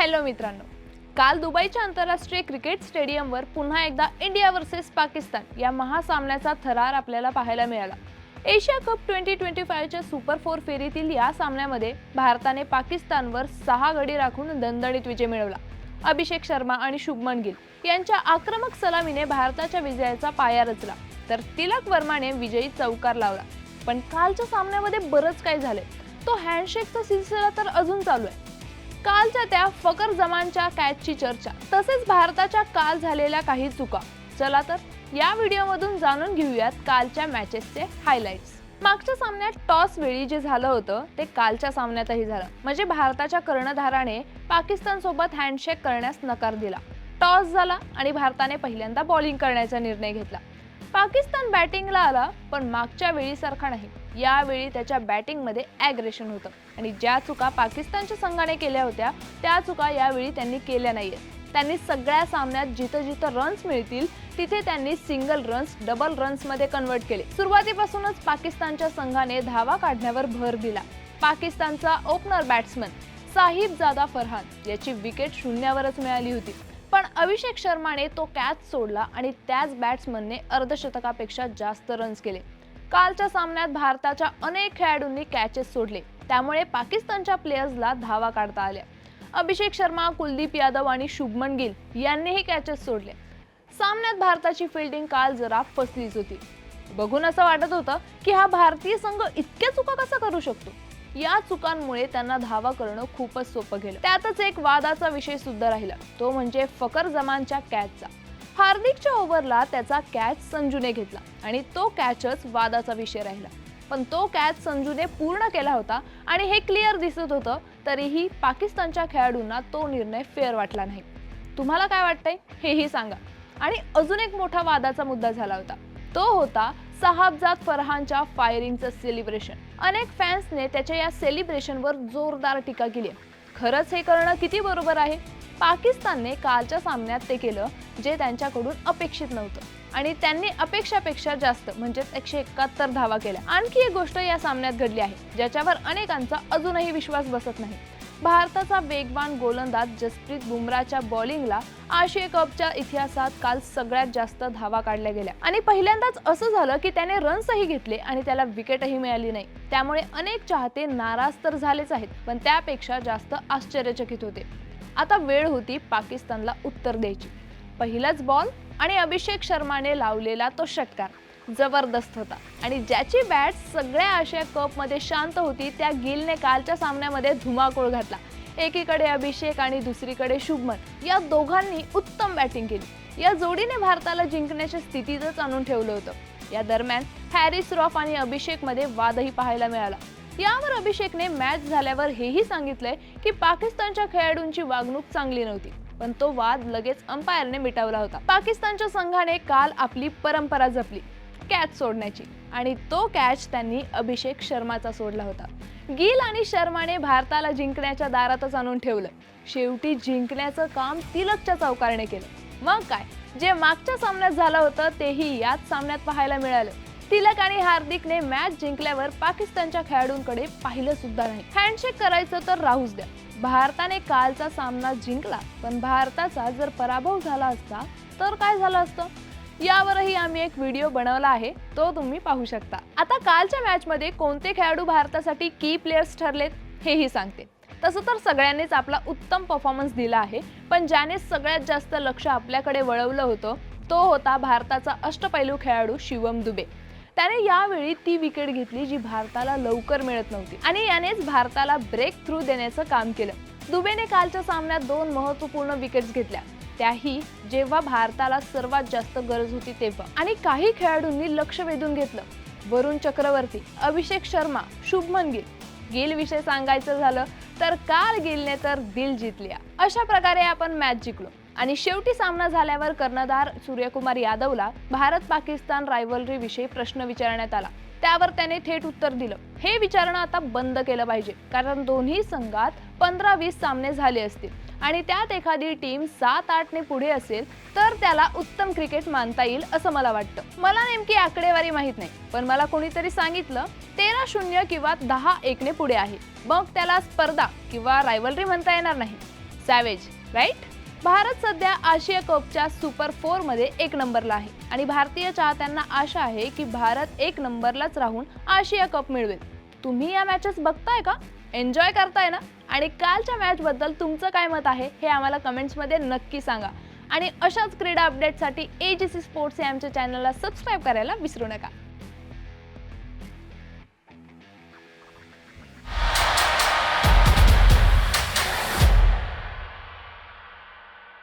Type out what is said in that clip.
Hello मित्रांनो काल दुबईच्या आंतरराष्ट्रीय क्रिकेट स्टेडियमवर पुन्हा एकदा इंडिया वर्सेस पाकिस्तान या महासामन्याचा थरार आपल्याला पाहायला मिळाला. एशिया कप ट्वेंटी ट्वेंटी फायव्हच्या सुपर फोर फेरीतील या सामन्यामध्ये भारताने पाकिस्तानवर सहा गडी राखून दणदणीत विजय मिळवला. अभिषेक शर्मा आणि शुभमन गिल यांच्या आक्रमक सलामीने भारताच्या विजयाचा पाया रचला तर तिलक वर्माने विजयी चौकार लावला. पण कालच्या सामन्यामध्ये बरंच काय झाले तो हँडशेकचा सिलसिला तर अजून चालू आहे. कालच्या त्या फकर जमानच्या कॅचची चर्चा. तसेच भारताच्या काल झालेल्या काही चुका. चला तर या व्हिडिओमधून जाणून घेऊयात कालच्या मॅचेसचे हायलाइट्स मागच्या सामन्यात टॉस वेळी जे झालं होतं ते कालच्या सामन्यातही झालं. म्हणजे भारताच्या कर्णधाराने पाकिस्तान सोबत हँडशेक करण्यास नकार दिला. टॉस झाला आणि भारताने पहिल्यांदा बॉलिंग करण्याचा निर्णय घेतला. पाकिस्तान बॅटिंगला आला पण मागच्या वेळीसारखा नाही. यावेळी त्याच्या बॅटिंगमध्ये ॲग्रेशन होतं. आणि ज्या चुका पाकिस्तानच्या संघाने केल्या होत्या त्या चुका यावेळी त्यांनी केल्या नाही आहेत त्यांनी सगळ्या सामन्यात जिथं जिथं रन्स मिळतील तिथे त्यांनी सिंगल रन्स डबल रन्समध्ये कन्वर्ट केले. सुरुवातीपासूनच पाकिस्तानच्या संघाने धावा काढण्यावर भर दिला. पाकिस्तानचा ओपनर बॅट्समन साहिब जादा फरहान याची विकेट शून्यावरच मिळाली होती. पण अभिषेक शर्माने तो कॅच सोडला आणि त्याच बॅट्समनने अर्धशतकापेक्षा जास्त रन्स केले. कालच्या सामन्यात भारताच्या अनेक खेळाडूंनी कॅचेस सोडले. त्यामुळे पाकिस्तानच्या प्लेयर्सला धावा काढता आल्या. अभिषेक शर्मा कुलदीप यादव आणि शुभमन गिल यांनीही कॅचेस सोडले. सामन्यात भारताची फिल्डिंग काल जरा फसलीच होती. बघून असं वाटत होतं की हा भारतीय संघ इतक्या चुका कसा करू शकतो? या चुकांमुळे त्यांना धावा करणं खूपच सोपं गेलं. त्यातच एक वादाचा विषय सुद्धा राहिला. तो म्हणजे फकर जमानच्या कॅचचा हार्दिकच्या ओव्हरला त्याचा कॅच संजूने घेतला आणि तो कॅचच वादाचा विषय राहिला. पण तो कॅच संजूने पूर्ण केला होता आणि हे क्लिअर दिसत होतं तरीही पाकिस्तानच्या खेळाडूंना तो निर्णय फेअर वाटला नाही. तुम्हाला काय वाटतंय? हेही सांगा. आणि अजून एक मोठा वादाचा मुद्दा झाला होता. तो होता साहाबजाद फरहानच्या फायरिंगचं सेलिब्रेशन अनेक फॅन्सने त्याच्या या सेलिब्रेशनवर जोरदार टीका केली खरंच हे करणं किती बरोबर आहे? पाकिस्तानने कालच्या सामन्यात ते केलं जे त्यांच्याकडून अपेक्षित नव्हतं. आणि त्यांनी अपेक्षापेक्षा जास्त म्हणजेच एकशे एकाहत्तर धावा केल्या. आणखी एक गोष्ट या सामन्यात घडली आहे ज्याच्यावर अनेकांचा अजूनही विश्वास बसत नाही. भारताचा वेगवान गोलंदाज जसप्रीत बुमराच्या बॉलिंगला आशिया कपच्या इतिहासात काल सगळ्यात जास्त धावा काढल्या गेल्या. आणि पहिल्यांदाच असं झालं की त्याने रन्सही घेतले आणि त्याला विकेटही मिळाली नाही. त्यामुळे अनेक चाहते नाराज तर झालेच आहेत पण त्यापेक्षा जास्त आश्चर्यचकित होते. आता वेळ होती पाकिस्तानला उत्तर द्यायची. पहिलाच बॉल आणि अभिषेक शर्माने लावलेला तो षटकार. जबरदस्त होता. आणि ज्याची बॅट सगळ्या आशिया कपमध्ये शांत होती त्या गिलने कालच्या सामन्यामध्ये धुमाकूळ घातला. एकीकडे अभिषेक आणि दुसरीकडे शुभमन. या दोघांनी उत्तम बॅटिंग केली. या जोडीने भारताला जिंकण्याच्या स्थितीतच आणून ठेवलं होतं. या दरम्यान हॅरिस रॉफ आणि अभिषेकमध्ये वादही पाहायला मिळाला. यावर अभिषेकने मॅच झाल्यावर हेही सांगितलंय की पाकिस्तानच्या खेळाडूंची वागणूक चांगली नव्हती पण तो वाद लगेच अंपायरने मिटवला होता. पाकिस्तानच्या संघाने काल आपली परंपरा जपली कॅच सोडण्याची आणि तो कॅच त्यांनी अभिषेक शर्माचा सोडला होता. गिल आणि शर्माने भारताला जिंकण्याच्या दारातच आणून ठेवलं. शेवटी जिंकण्याचं काम तिलकच्या चौकारने केलं. मग काय? जे मागच्या सामन्यात झालं होतं तेही याच सामन्यात पाहायला मिळालं. तिलक आणि हार्दिकने मॅच जिंकल्यावर पाकिस्तानच्या खेळाडूंकडे पाहिलं सुद्धा नाही. हँडशेक करायचं तर राहूच द्या. भारताने कालचा सामना जिंकला पण भारताचा जर पराभव झाला असता तर काय झालं असतं? यावरही आम्ही एक व्हिडिओ बनवला आहे तो तुम्ही पाहू शकता. आता कालच्या मॅचमध्ये कोणते खेळाडू भारतासाठी की प्लेयर्स ठरलेत हेही सांगते. तसं तर सगळ्यांनीच आपला उत्तम परफॉर्मन्स दिला आहे पण ज्याने सगळ्यात जास्त लक्ष आपल्याकडे वळवलं होतं तो होता भारताचा अष्टपैलू खेळाडू शिवम दुबे. त्याने यावेळी ती विकेट घेतली जी भारताला लवकर मिळत नव्हती. आणि यानेच भारताला ब्रेक थ्रू देण्याचं काम केलं. दुबेने कालच्या सामन्यात दोन महत्त्वपूर्ण विकेट्स घेतल्या. त्याही जेव्हा भारताला सर्वात जास्त गरज होती तेव्हा. आणि काही खेळाडूंनी लक्ष वेधून घेतलं. वरुण चक्रवर्ती अभिषेक शर्मा शुभमन गिल. गिल विषय सांगायचं झालं तर काल गिलने तर दिल जिंकल्या अशा प्रकारे आपण मॅच जिंकलो. आणि शेवटी सामना झाल्यावर कर्णधार सूर्यकुमार यादवला भारत पाकिस्तान रायव्हलरी विषयी प्रश्न विचारण्यात आला. त्यावर त्याने थेट उत्तर दिलं. हे विचारणं आता बंद केलं पाहिजे कारण दोन्ही संघात पंधरा वीस सामने झाले असतील आणि त्यात एखादी टीम सात आठने पुढे असेल तर त्याला उत्तम क्रिकेट मानता येईल असं मला वाटतं. मला नेमकी आकडेवारी माहीत नाही पण मला कोणीतरी सांगितलं तेरा शून्य किंवा दहा एकने पुढे आहे. मग त्याला स्पर्धा किंवा रायव्हलरी म्हणता येणार नाही. सॅवेज राईट भारत सध्या आशिया कपच्या सुपर फोरमध्ये एक नंबरला आहे. आणि भारतीय चाहत्यांना आशा आहे की भारत एक नंबरलाच राहून आशिया कप मिळवेल. तुम्ही या मॅचेस बघताय का? एन्जॉय करताय ना? आणि कालच्या मॅचबद्दल तुमचं काय मत आहे हे आम्हाला कमेंट्समध्ये नक्की सांगा. आणि अशाच क्रीडा अपडेटसाठी ए जी सी स्पोर्ट्स या आमच्या चॅनलला सबस्क्राईब करायला विसरू नका.